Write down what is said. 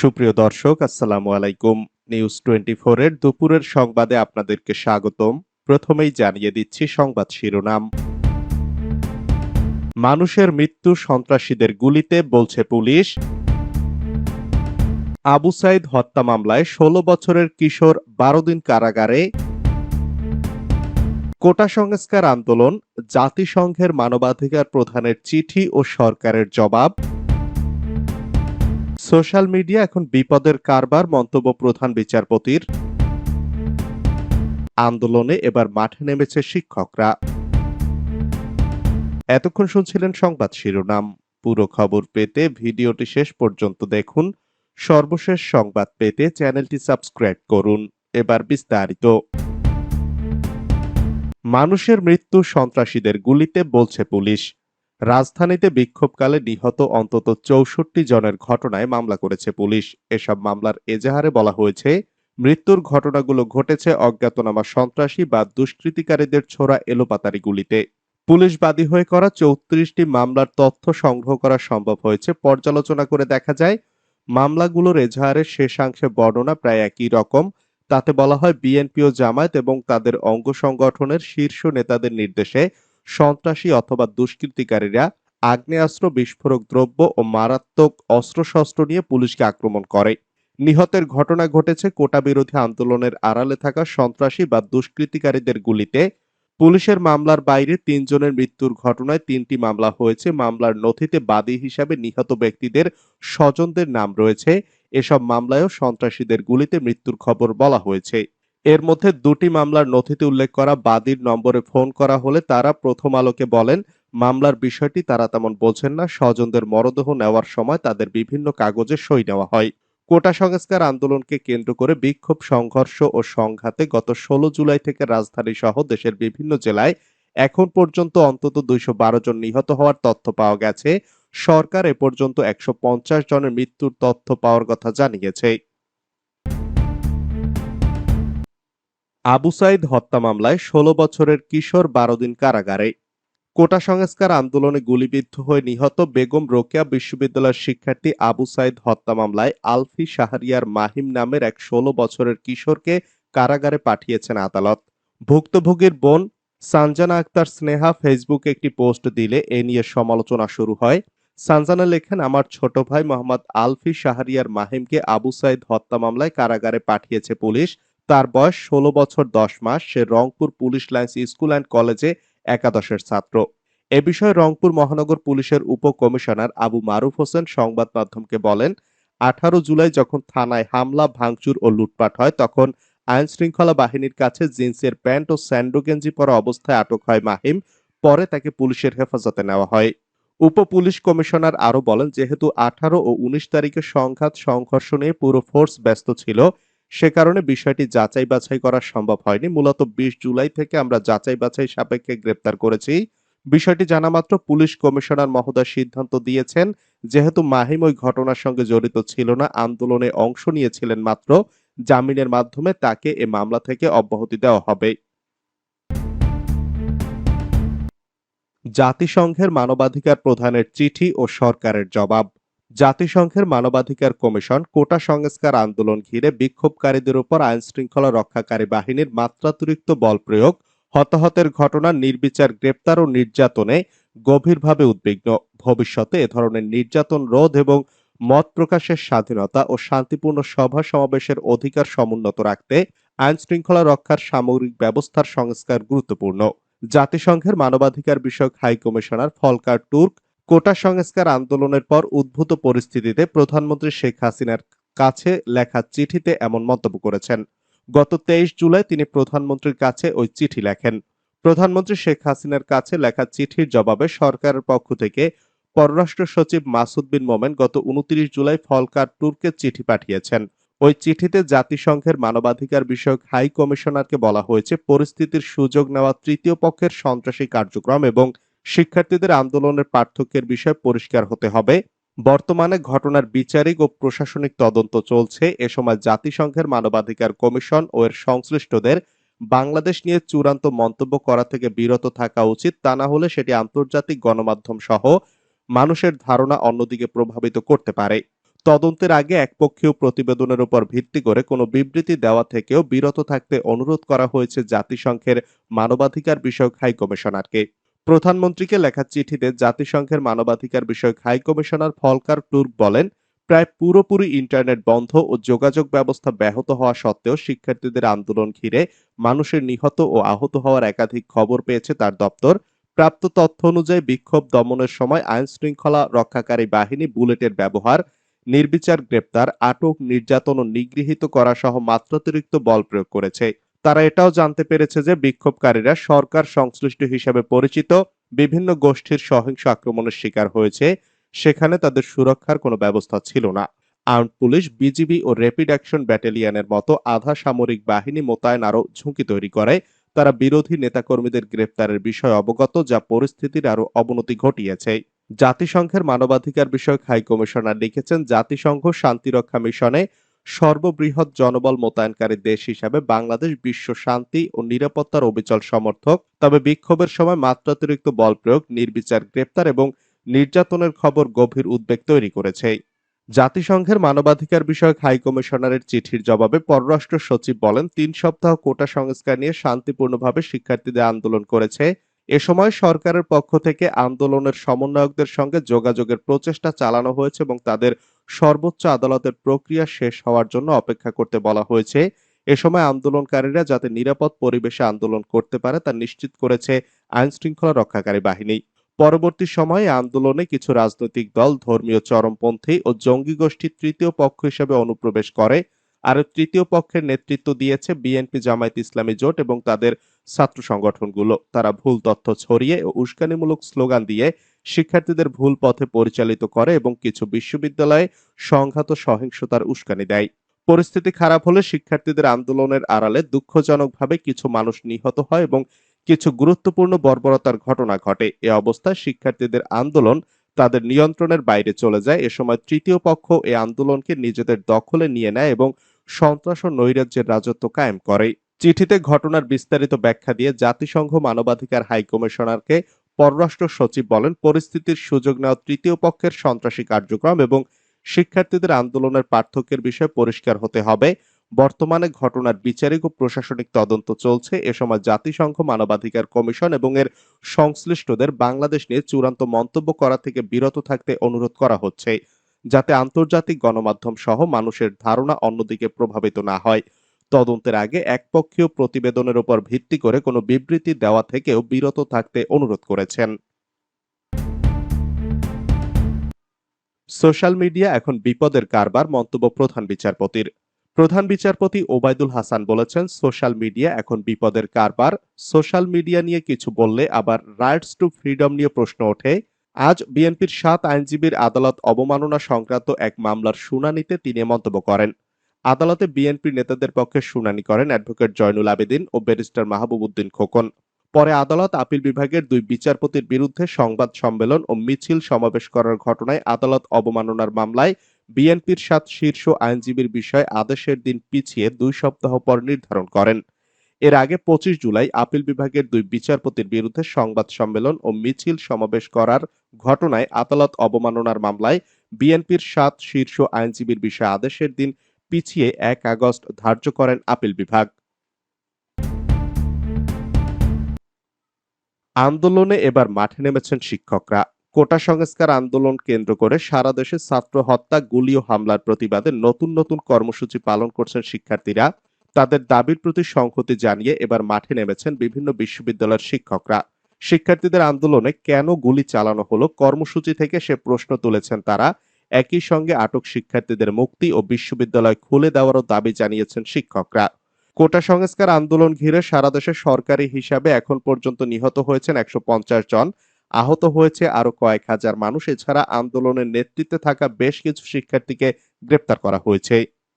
সুপ্রিয় দর্শক, আসসালামু আলাইকুম। নিউজ টোয়েন্টি এর দুপুরের সংবাদে আপনাদেরকে স্বাগতম। প্রথমেই জানিয়ে দিচ্ছি সংবাদ শিরোনাম। মানুষের মৃত্যু সন্ত্রাসীদের গুলিতে, বলছে পুলিশ। আবু সাইদ হত্যা মামলায় ষোলো বছরের কিশোর, বারো দিন কারাগারে। কোটা সংস্কার আন্দোলন, জাতিসংঘের মানবাধিকার প্রধানের চিঠি ও সরকারের জবাব। সোশ্যাল মিডিয়া এখন বিপদের কারবার, মন্তব্য প্রধান বিচারপতির। আন্দোলনে এবার মাঠে নেমেছে শিক্ষকরা। এতক্ষণ শুনছিলেন সংবাদ শিরোনাম। পুরো খবর পেতে ভিডিওটি শেষ পর্যন্ত দেখুন। সর্বশেষ সংবাদ পেতে চ্যানেলটি সাবস্ক্রাইব করুন। এবার বিস্তারিত। মানুষের মৃত্যু সন্ত্রাসীদের গুলিতে বলছে পুলিশ। রাজধানীতে বিক্ষোভকালে নিহত অন্তত চৌষট্টি জনের ঘটনায় মামলা করেছে পুলিশ। এসব মামলার এজাহারে বলা হয়েছে, মৃত্যুর ঘটনাগুলো ঘটেছে অজ্ঞাতনামা সন্ত্রাসী বা দুষ্কৃতিকারীদের ছোড়া এলোপাতারি গুলিতে। পুলিশ বাদী হয়ে করা চৌত্রিশটি মামলার তথ্য সংগ্রহ করা সম্ভব হয়েছে। পর্যালোচনা করে দেখা যায়, মামলাগুলোর এজাহারের শেষাংশে বর্ণনা প্রায় একই রকম। তাতে বলা হয়, বিএনপি ও জামায়াত এবং তাদের অঙ্গ সংগঠনের শীর্ষ নেতাদের নির্দেশে সন্ত্রাসী অথবা দুষ্কৃতিকারীরা আগ্নেয়াস্ত্র, বিস্ফোরক দ্রব্য ও মারাত্মক অস্ত্রশস্ত্র নিয়ে পুলিশকে আক্রমণ করে। নিহতের ঘটনা ঘটেছে কোটা বিরোধী আন্দোলনের আড়ালে থাকা সন্ত্রাসী বা দুষ্কৃতিকারীদের গুলিতে। পুলিশের মামলার বাইরে তিনজনের মৃত্যুর ঘটনায় তিনটি মামলা হয়েছে। মামলার নথিতে বাদী হিসাবে নিহত ব্যক্তিদের স্বজনদের নাম রয়েছে। এসব মামলায়ও সন্ত্রাসীদের গুলিতে মৃত্যুর খবর বলা হয়েছে। এর মধ্যে দুটি মামলার নথিতে উল্লেখ করা বাদীর নম্বরে ফোন করা হলে তারা প্রথম আলোকে বলেন, মামলার বিষয়টি তারা তেমন বোঝেন না, স্বজনদের মরদেহ নেওয়ার সময় তাদের বিভিন্ন কাগজে সই নেওয়া হয়। কোটা সংস্কার আন্দোলনকে কেন্দ্র করে বিক্ষোভ, সংঘর্ষ ও সংঘাতে গত ষোলো জুলাই থেকে রাজধানী সহ দেশের বিভিন্ন জেলায় এখন পর্যন্ত অন্তত দুইশো বারো জন নিহত হওয়ার তথ্য পাওয়া গেছে। সরকার এ পর্যন্ত একশো পঞ্চাশ জনের মৃত্যুর তথ্য পাওয়ার কথা জানিয়েছে। আবু সাইদ হত্যা মামলায় ষোলো বছরের কিশোর বারো দিন কারাগারে। কোটা সংস্কার আন্দোলনে গুলিবিদ্ধ হয়ে নিহত বেগম রোকেয়া বিশ্ববিদ্যালয়ের শিক্ষার্থী আবু সাইদ হত্যা মামলায় আলফি শাহরিয়ার মাহিম নামের এক ষোলো বছরের কিশোরকে কারাগারে পাঠিয়েছেন আদালত। ভুক্তভোগীর বোন সানজানা আক্তার স্নেহা ফেসবুকে একটি পোস্ট দিলে এ নিয়ে সমালোচনা শুরু হয়। সানজানা লেখেন, আমার ছোট ভাই মোহাম্মদ আলফি শাহরিয়ার মাহিমকে আবু সাইদ হত্যা মামলায় কারাগারে পাঠিয়েছে পুলিশ। তার বয়স ষোলো বছর দশ মাস। সে Rangpur police lines school and কলেজে একাদশের ছাত্র। এ বিষয়ে রংপুর মহানগর পুলিশের উপকমিশনার আবু মারুফ হোসেন সংবাদ মাধ্যমকে বলেন, আঠারো জুলাই যখন থানায় হামলা, ভাঙচুর ও লুটপাট হয়, তখন আইন শৃঙ্খলা বাহিনীর কাছে জিন্সের প্যান্ট ও স্যান্ডো গেঞ্জি পরা অবস্থায় আটক হয় মাহিম। পরে তাকে পুলিশের হেফাজতে নেওয়া হয়। উপ পুলিশ কমিশনার আরও বলেন, যেহেতু আঠারো ও উনিশ তারিখে সংঘাত, সংঘর্ষ নিয়ে পুরো ফোর্স ব্যস্ত ছিল সে কারণে বিষয়টি যাচাই বাছাই করা সম্ভব হয়নি। মূলত বিশ জুলাই থেকে আমরা যাচাই বাছাই সাপেক্ষে গ্রেপ্তার করেছি। বিষয়টি জানামাত্র পুলিশ কমিশনার মহোদয় সিদ্ধান্ত দিয়েছেন, যেহেতু মাহিম ওই ঘটনার সঙ্গে জড়িত ছিল না, আন্দোলনে অংশ নিয়েছিলেন মাত্র, জামিনের মাধ্যমে তাকে এ মামলা থেকে অব্যাহতি দেওয়া হবে। জাতিসংঘের মানবাধিকার প্রধানের চিঠি ও সরকারের জবাব। জাতিসংঘের মানবাধিকার কমিশন কোটা সংস্কার আন্দোলন ঘিরে বিক্ষোভকারীদের উপর আইন শৃঙ্খলা রক্ষাকারী বাহিনীর মাত্রাতিরিক্ত বল প্রয়োগ, হতাহতের ঘটনা, নির্বিচার গ্রেপ্তার ও নির্যাতনে গভীরভাবে উদ্বিগ্ন। ভবিষ্যতে এ ধরনের নির্যাতন রোধ এবং মত প্রকাশের স্বাধীনতা ও শান্তিপূর্ণ সভা সমাবেশের অধিকার সমুন্নত রাখতে আইন শৃঙ্খলা রক্ষার সামগ্রিক ব্যবস্থার সংস্কার গুরুত্বপূর্ণ। জাতিসংঘের মানবাধিকার বিষয়ক high commissioner Volker Turk quota সংস্কার আন্দোলনের পর উদ্ভূত পরিস্থিতিতে প্রধানমন্ত্রী শেখ হাসিনার কাছে লেখা চিঠিতে এমন মন্তব্য করেছেন। গত তেইশ জুলাই তিনি প্রধানমন্ত্রীর কাছে ওই চিঠি লেখেন। প্রধানমন্ত্রী শেখ হাসিনার কাছে লেখা চিঠির জবাবে সরকারের পক্ষ থেকে পররাষ্ট্র সচিব মাসুদ বিন মোমেন গত উনত্রিশ জুলাই ফলকার তুর্কে চিঠি পাঠিয়েছেন। ওই চিঠিতে জাতিসংঘের মানবাধিকার বিষয়ক হাই কমিশনারকে বলা হয়েছে, পরিস্থিতির সুযোগ নেওয়া তৃতীয় পক্ষের সন্ত্রাসী কার্যক্রম এবং শিক্ষার্থীদের আন্দোলনের পার্থক্যের বিষয় পরিষ্কার হতে হবে। বর্তমানে ঘটনার বিচারিক ও প্রশাসনিক তদন্ত চলছে। এ সময় জাতিসংঘের মানবাধিকার কমিশন ও এর সংশ্লিষ্টদের বাংলাদেশ নিয়ে চূড়ান্ত মন্তব্য করা থেকে বিরত থাকা উচিত। তা না হলে সেটি আন্তর্জাতিক গণমাধ্যম সহ মানুষের ধারণা অন্যদিকে প্রভাবিত করতে পারে। তদন্তের আগে একপক্ষীয় প্রতিবেদনের উপর ভিত্তি করে কোনো বিবৃতি দেওয়া থেকেও বিরত থাকতে অনুরোধ করা হয়েছে জাতিসংঘের মানবাধিকার বিষয়ক হাই কমিশনারকে প্রধানমন্ত্রীকে লেখা চিঠিতে জাতিসংঘের মানবাধিকার বিষয়ক হাই কমিশনার ফলকার টুর্ক বলেন, প্রায় পুরোপুরি ইন্টারনেট বন্ধ ও যোগাযোগ ব্যবস্থা ব্যাহত হওয়া সত্ত্বেও শিক্ষার্থীদের আন্দোলন ঘিরে মানুষের নিহত ও আহত হওয়ার একাধিক খবর পেয়েছে তার দপ্তর। প্রাপ্ত তথ্য অনুযায়ী বিক্ষোভ দমনের সময় আইন শৃঙ্খলা রক্ষাকারী বাহিনী বুলেটের ব্যবহার, নির্বিচার গ্রেপ্তার, আটক, নির্যাতন ও নিগৃহীত করা সহ মাত্রাতিরিক্ত বল প্রয়োগ করেছে। তারা এটাও জানতে পেরেছে যে বিক্ষোভকারীরা সরকার সংশ্লিষ্ট হিসাবে পরিচিত বিভিন্ন গোষ্ঠীর সহিংস আক্রমণের শিকার হয়েছে। সেখানে তাদের সুরক্ষার কোনো ব্যবস্থা ছিল না। আর্ম পুলিশ, বিজিবি ও র্যাপিড অ্যাকশন ব্যাটালিয়নের মতো আধা সামরিক বাহিনী মোতায়েন আরও ঝুঁকি তৈরি করে। তারা বিরোধী নেতাকর্মীদের গ্রেপ্তারের বিষয়ে অবগত, যা পরিস্থিতির আরও অবনতি ঘটিয়েছে। জাতিসংঘের মানবাধিকার বিষয়ক হাই কমিশনার লিখেছেন, জাতিসংঘ শান্তিরক্ষা মিশনে সর্ববৃহৎ জনবল মোতায়েনকারী দেশ হিসাবে বাংলাদেশ বিশ্ব শান্তি ও নিরাপত্তার অবিচল সমর্থক। তবে বিক্ষোভের সময় মাত্রাতিরিক্ত বল প্রয়োগ, নির্বিচার গ্রেপ্তার এবং নির্যাতনের খবর গভীর উদ্বেগ তৈরি করেছে। জাতিসংঘের মানবাধিকার বিষয়ক হাই কমিশনারের চিঠির জবাবে পররাষ্ট্র সচিব বলেন, তিন সপ্তাহ কোটা সংস্কার নিয়ে শান্তিপূর্ণভাবে শিক্ষার্থীদের আন্দোলন করেছে। এ সময় সরকারের পক্ষ থেকে আন্দোলনের সমন্বয়কদের সঙ্গে যোগাযোগের প্রচেষ্টা চালানো হয়েছে এবং তাদের সর্বোচ্চ আদালতের প্রক্রিয়া শেষ হওয়ার জন্য অপেক্ষা করতে বলা হয়েছে। এ সময় আন্দোলনকারীরা যাতে নিরাপদ পরিবেশে আন্দোলন করতে পারে, তা নিশ্চিত করেছে আইন শৃঙ্খলা রক্ষাকারী বাহিনী। পরবর্তী সময়ে আন্দোলনে কিছু রাজনৈতিক দল, ধর্মীয় চরমপন্থী ও জঙ্গি গোষ্ঠী তৃতীয় পক্ষ হিসেবে অনুপ্রবেশ করে। আর তৃতীয় পক্ষের নেতৃত্ব দিয়েছে বিএনপি জামায়াত ইসলামী জোট এবং তাদের ছাত্র সংগঠনগুলো। তারা ভুল তথ্য ছড়িয়ে ও উস্কানিমূলক স্লোগান দিয়ে শিক্ষার্থীদের ভুল পথে পরিচালিত করে এবং কিছু বিশ্ববিদ্যালয়ে সংঘাত সহিংসতার উস্কানি দেয়। পরিস্থিতি খারাপ হলে শিক্ষার্থীদের আন্দোলনের আড়ালে দুঃখজনকভাবে কিছু মানুষ নিহত হয় এবং কিছু গুরুত্বপূর্ণ বর্বরতার ঘটনা ঘটে। এ অবস্থায় শিক্ষার্থীদের আন্দোলন তাদের নিয়ন্ত্রণের বাইরে চলে যায়। এ সময় তৃতীয় পক্ষ এই আন্দোলনকে নিজেদের দখলে নিয়ে নেয় এবং সন্ত্রাস ও নৈরাজ্যের রাজত্ব কায়েম করে। চিঠিতে ঘটনার বিস্তারিত ব্যাখ্যা দিয়ে জাতিসংঘ মানবাধিকার হাই কমিশনারকে পররাষ্ট্র সচিব বলেন, পরিস্থিতির সুযোগ নেওয়া তৃতীয় পক্ষের সন্ত্রাসী কার্যক্রম এবং শিক্ষার্থীদের আন্দোলনের পার্থক্যের বিষয়ে পরিষ্কার হতে হবে। বর্তমানে ঘটনার বিচারিক ও প্রশাসনিক তদন্ত চলছে। এ সময় জাতিসংঘ মানবাধিকার কমিশন এবং এর সংশ্লিষ্টদের বাংলাদেশ নিয়ে চূড়ান্ত মন্তব্য করা থেকে বিরত থাকতে অনুরোধ করা হচ্ছে, যাতে আন্তর্জাতিক গণমাধ্যম সহ মানুষের ধারণা অন্যদিকে প্রভাবিত না হয়। তদন্তের আগে একপক্ষীয় প্রতিবেদনের উপর ভিত্তি করে কোনো বিবৃতি দেওয়া থেকেও বিরত থাকতে অনুরোধ করেছেন। সোশ্যাল মিডিয়া এখন বিপদের কারবার মন্তব্য প্রধান বিচারপতির। প্রধান বিচারপতি ওবায়দুল হাসান বলেছেন, সোশ্যাল মিডিয়া এখন বিপদের কারবার। সোশ্যাল মিডিয়া নিয়ে কিছু বললে আবার রাইটস টু ফ্রিডম নিয়ে প্রশ্ন ওঠে। আজ বিএনপির সাত আইনজীবীর আদালত অবমাননা সংক্রান্ত এক মামলার শুনানিতে তিনি মন্তব্য করেন। আদালতে বিএনপি নেতাদের পক্ষে শুনানি করেন অ্যাডভোকেট জয়নুল আবেদিন ও ব্যারিস্টার মাহবুব উদ্দিন খোকন। পরে আদালত আপিল বিভাগের দুই বিচারপতির বিরুদ্ধে সংবাদ সম্মেলন ও মিছিল সমাবেশ করার ঘটনায় আদালত অবমাননার মামলায় বিএনপির সাত শীর্ষ আইনজীবীর বিষয়ে আদেশের দিন পিছিয়ে দুই সপ্তাহ পর নির্ধারণ করেন। এর আগে পঁচিশ জুলাই আপিল বিভাগের দুই বিচারপতির বিরুদ্ধে সংবাদ সম্মেলন ও মিছিল সমাবেশ করার ঘটনায় আদালত অবমাননার মামলায় বিএনপির সাত শীর্ষ আইনজীবীর বিষয়ে আদেশের দিন পিছিয়ে এক আগস্ট ধার্য করেন আপিল বিভাগ। আন্দোলনে এবার মাঠে নেমেছেন শিক্ষকরা। কোটা সংস্কার আন্দোলন কেন্দ্র করে সারা দেশে ছাত্র হত্যা, গুলি ও হামলার প্রতিবাদে নতুন নতুন কর্মসূচি পালন করছেন শিক্ষার্থীরা। তাদের দাবির প্রতি সংহতি জানিয়ে এবার মাঠে নেমেছেন বিভিন্ন বিশ্ববিদ্যালয়ের শিক্ষকরা। শিক্ষার্থীদের আন্দোলনে কেন গুলি চালানো হলো, কর্মসূচি থেকে সে প্রশ্ন তুলেছেন তারা। একই সঙ্গে আটক শিক্ষার্থীদের মুক্তি ও বিশ্ববিদ্যালয় খুলে দেওয়ারও দাবি জানিয়েছেন শিক্ষকরা। কোটা সংস্কার আন্দোলন ঘিরে সারা দেশে সরকারি হিসাবে এখন পর্যন্ত নিহত হয়েছেন একশো পঞ্চাশ জন। আহত হয়েছে আরও কয়েক হাজার মানুষ। এছাড়া আন্দোলনের নেতৃত্বে থাকা বেশ কিছু শিক্ষার্থীকে গ্রেপ্তার করা হয়েছে।